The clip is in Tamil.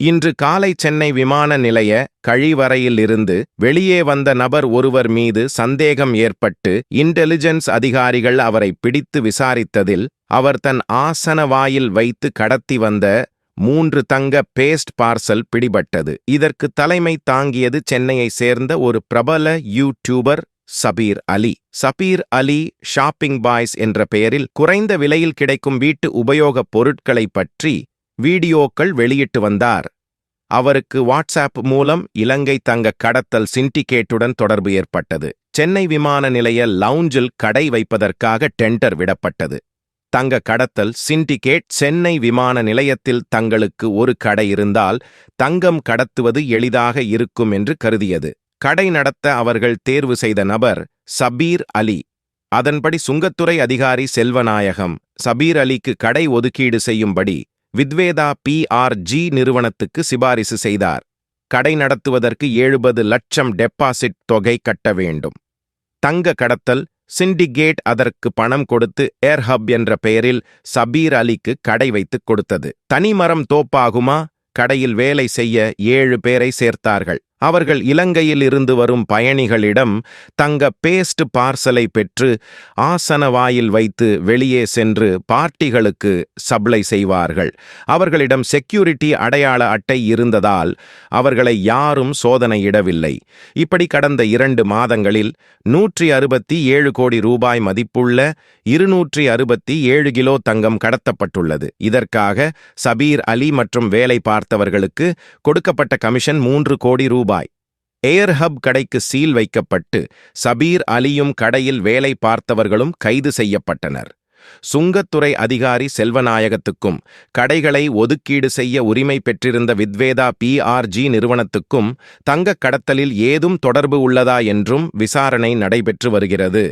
இன்று காலை சென்னை விமான நிலைய கழிவறையில் இருந்து வெளியே வந்த நபர் ஒருவர் மீது சந்தேகம் ஏற்பட்டு இன்டெலிஜென்ஸ் அதிகாரிகள் அவரை பிடித்து விசாரித்ததில் அவர் தன் ஆசன வாயில் வைத்து கடத்தி வந்த மூன்று தங்க பேஸ்ட் பார்சல் பிடிபட்டது. இதற்கு தலைமை தாங்கியது சென்னையை சேர்ந்த ஒரு பிரபல YouTuber Sabeer Ali. Sabeer Ali shopping boys என்ற பெயரில் குறைந்த விலையில் கிடைக்கும் வீட்டு உபயோகப் பொருட்களை பற்றி வீடியோக்கள் வெளியிட்டு வந்தார். அவருக்கு வாட்ஸ்அப் மூலம் இலங்கை தங்க கடத்தல் சிண்டிகேட்டுடன் தொடர்பு ஏற்பட்டது. சென்னை விமான நிலைய லவுஞ்சில் கடை வைப்பதற்காக டெண்டர் விடப்பட்டது. தங்க கடத்தல் சிண்டிகேட் சென்னை விமான நிலையத்தில் தங்களுக்கு ஒரு கடை இருந்தால் தங்கம் கடத்துவது எளிதாக இருக்கும் என்று கருதியது. கடை நடத்த அவர்கள் தேர்வு செய்த நபர் சபீர் அலி. அதன்படி சுங்கத்துறை அதிகாரி செல்வநாயகம். சபீர் அலிக்கு கடை ஒதுக்கீடு செய்யும்படி வித்வேதா பிஆர்ஜி நிறுவனத்துக்கு சிபாரிசு செய்தார். கடை நடத்துவதற்கு எழுபது லட்சம் டெபாசிட் தொகை கட்ட வேண்டும். தங்க கடத்தல் சிண்டிகேட் அதற்கு பணம் கொடுத்து ஏர்ஹப் என்ற பெயரில் சபீர் அலிக்கு கடை வைத்துக் கொடுத்தது. தனிமரம் தோப்பாகுமா? கடையில் வேலை செய்ய ஏழு பேரை சேர்த்தார்கள். அவர்கள் இலங்கையில் இருந்து வரும் பயணிகளிடம் தங்க பேஸ்ட் பார்சலை பெற்று ஆசன வாயில் வைத்து வெளியே சென்று பார்ட்டிகளுக்கு சப்ளை செய்வார்கள். அவர்களிடம் செக்யூரிட்டி அடையாள அட்டை இருந்ததால் அவர்களை யாரும் சோதனையிடவில்லை இப்படி கடந்த இரண்டு மாதங்களில் நூற்றி அறுபத்தி ஏழு கோடி ரூபாய் மதிப்புள்ள இருநூற்றி அறுபத்தி ஏழு கிலோ தங்கம் கடத்தப்பட்டுள்ளது. இதற்காக சபீர் அலி மற்றும் வேலை பார்த்தவர்களுக்கு கொடுக்கப்பட்ட கமிஷன் மூன்று கோடி ரூபாய் ரூபாய். ஏர் ஹப் கடைக்கு சீல் வைக்கப்பட்டு சபீர் அலியும் கடையில் வேலை பார்த்தவர்களும் கைது செய்யப்பட்டனர். சுங்கத்துறை அதிகாரி செல்வநாயகத்துக்கும் கடைகளை ஒதுக்கீடு செய்ய உரிமை பெற்றிருந்த வித்வேதா பிஆர்ஜி நிறுவனத்துக்கும் தங்கக் கடத்தலில் ஏதும் தொடர்பு உள்ளதா என்றும் விசாரணை நடைபெற்று வருகிறது.